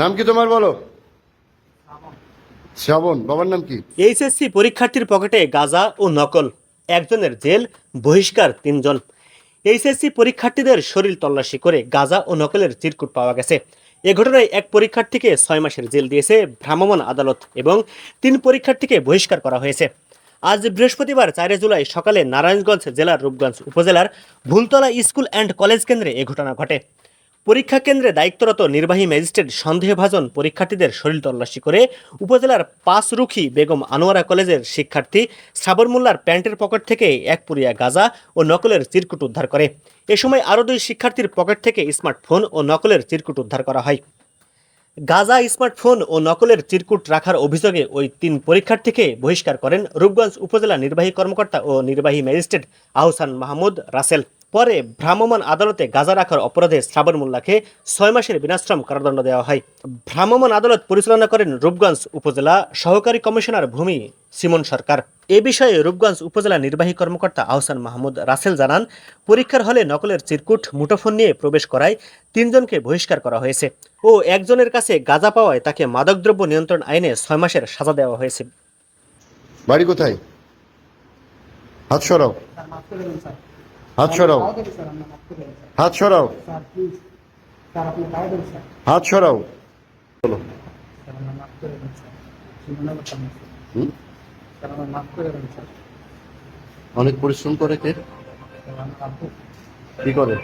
নাম কি তোমার বলো? শ্রাবণ। বাবার নাম কি? এইচএসসি পরীক্ষার্থীর পকেটে গাঁজা ও নকল। একজনের জেল, বহিষ্কার তিনজন। এইচএসসি পরীক্ষার্থীদের শরীর তল্লাশি করে গাঁজা ও নকলের চিরকুট পাওয়া গেছে। এ ঘটনায় এক পরীক্ষার্থীকে ছয় মাসের জেল দিয়েছে ভ্রাম্যমাণ আদালত এবং তিন পরীক্ষার্থীকে বহিষ্কার করা হয়েছে। আজ বৃহস্পতিবার চারে জুলাই সকালে নারায়ণগঞ্জ জেলার রূপগঞ্জ উপজেলার ভুলতলা স্কুল অ্যান্ড কলেজ কেন্দ্রে এ ঘটনা ঘটে। পরীক্ষা কেন্দ্রে দায়িত্বরত নির্বাহী ম্যাজিস্ট্রেট সন্দেহভাজন পরীক্ষার্থীদের শরীর তল্লাশি করে উপজেলার পাঁচরুখি বেগম আনোয়ারা কলেজের শিক্ষার্থী শ্রাবণ মোল্লার প্যান্টের পকেট থেকে এক পুরিয়া গাঁজা ও নকলের চিরকুট উদ্ধার করে। এ সময় আরও দুই শিক্ষার্থীর পকেট থেকে স্মার্টফোন ও নকলের চিরকুট উদ্ধার করা হয়। গাজা, স্মার্টফোন ও নকলের চিরকুট রাখার অভিযোগে ওই তিন পরীক্ষার্থীকে বহিষ্কার করেন রূপগঞ্জ উপজেলা নির্বাহী কর্মকর্তা ও নির্বাহী ম্যাজিস্ট্রেট আহসান মাহমুদ রাসেল। পরে ভ্রাম্যমাণ আদালতে গাজা রাখার অপরাধে শ্রাবণ মোল্লাকে ছয় মাসের বিনাশ্রম কারাদণ্ড দেওয়া হয়। ভ্রাম্যমাণ আদালত পরিচালনা করেন রূপগঞ্জ উপজেলা সহকারী কমিশনার ভূমি সিমন সরকার। এ বিষয়ে রূপগঞ্জ উপজেলা নির্বাহী কর্মকর্তা আহসান মাহমুদ রাসেল জানান, পরীক্ষার হলে নকলের চিরকুট, মুঠোফোন নিয়ে প্রবেশ করায় তিনজনকে বহিষ্কার করা হয়েছে ও একজনের কাছে গাজা পাওয়ায় তাকে মাদকদ্রব্য নিয়ন্ত্রণ আইনে ছয় মাসের সাজা দেওয়া হয়েছে। বাড়ি কোথায়? হাত সরাও। হাত সরাও। হাত সরাও। হাত সরাও। বলো অনেক পরিশ্রম করে কে? কি করে?